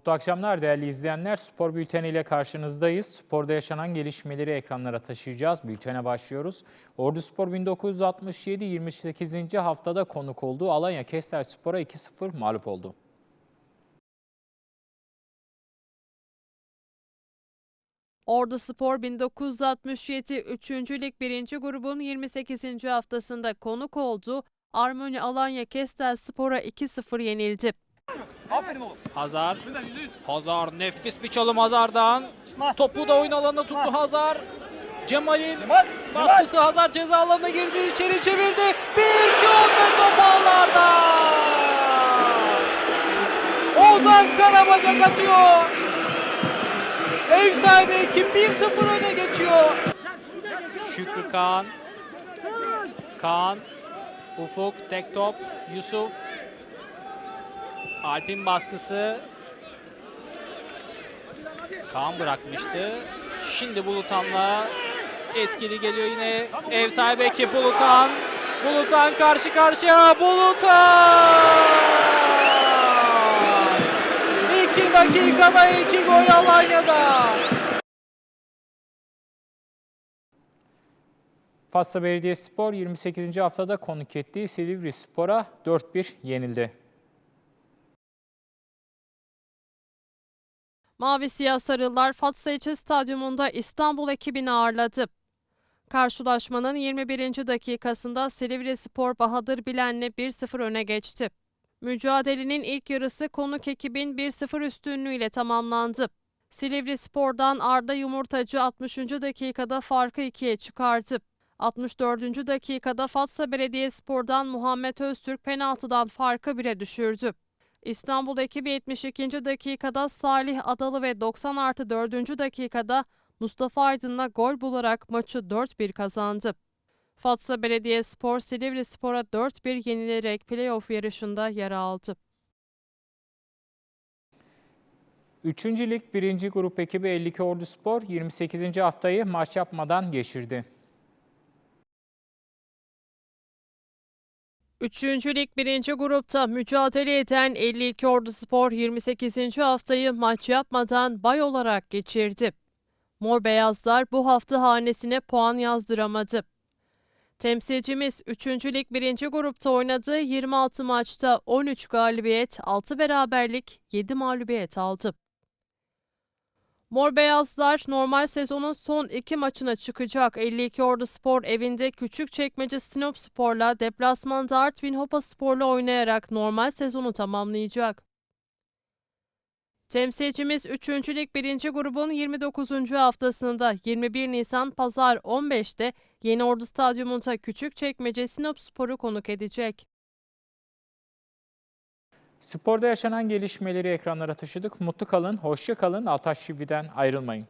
Mutlu akşamlar değerli izleyenler. Spor bülteni ile karşınızdayız. Sporda yaşanan gelişmeleri ekranlara taşıyacağız. Bültene başlıyoruz. Ordu Spor 1967 28. haftada konuk olduğu Alanya Kestel Spor'a 2-0 mağlup oldu. Ordu Spor 1967 3. Lig 1. grubun 28. haftasında konuk oldu. Armoni Alanya Kestel Spor'a 2-0 yenildi. Hazar. Hazar nefis bir çalım Hazar'dan. Topu da oyun alanına tuttu Hazar. Cemal'in baskısı Hazar ceza alanına girdi. içeri çevirdi. Bir şut ve top ağlarda. Ozan Karabacak atıyor. Ev sahibi ekip 1-0 öne geçiyor. Şükrü Kaan. Kaan. Ufuk tek top. Yusuf. Alp'in baskısı. Kaan bırakmıştı. Şimdi Bulutan'la etkili geliyor yine ev sahibi ekip Bulutan. Bulutan karşı karşıya Bulutan! 2 dakikada 2 gol Alanya'da. Fatsa Belediyespor 28. haftada konuk ettiği Silivri Spor'a 4-1 yenildi. Mavi Siyah Sarılar Fatsa İlçe Stadyumunda İstanbul ekibini ağırladı. Karşılaşmanın 21. dakikasında Silivri Spor Bahadır Bilen'le 1-0 öne geçti. Mücadelenin ilk yarısı konuk ekibin 1-0 üstünlüğüyle tamamlandı. Silivri Spor'dan Arda Yumurtacı 60. dakikada farkı ikiye çıkardı. 64. dakikada Fatsa Belediyespor'dan Muhammed Öztürk penaltıdan farkı bire düşürdü. İstanbul ekibi 72. dakikada Salih Adalı ve 90 artı 4. dakikada Mustafa Aydın'la gol bularak maçı 4-1 kazandı. Fatsa Belediyespor Silivri Spor'a 4-1 yenilerek playoff yarışında yer aldı. 3. Lig 1. Grup ekibi 52 Ordu Spor 28. haftayı maç yapmadan geçirdi. 3. Lig 1. grupta mücadele eden 52 Ordu Spor 28. haftayı maç yapmadan bay olarak geçirdi. Mor Beyazlar bu hafta hanesine puan yazdıramadı. Temsilcimiz 3. Lig 1. grupta oynadığı 26 maçta 13 galibiyet, 6 beraberlik, 7 mağlubiyet aldı. Mor Beyazlar normal sezonun son iki maçına çıkacak. 52 Ordu Spor evinde Küçükçekmece Sinop Spor'la deplasmanda Artvin Hopa Spor'la oynayarak normal sezonu tamamlayacak. Temsilcimiz 3. Lig 1. grubun 29. haftasında 21 Nisan Pazar 15'te Yeni Ordu Stadyumunda Küçükçekmece Sinop Spor'u konuk edecek. Sporda yaşanan gelişmeleri ekranlara taşıdık. Mutlu kalın, hoşça kalın. Altaş TV'den ayrılmayın.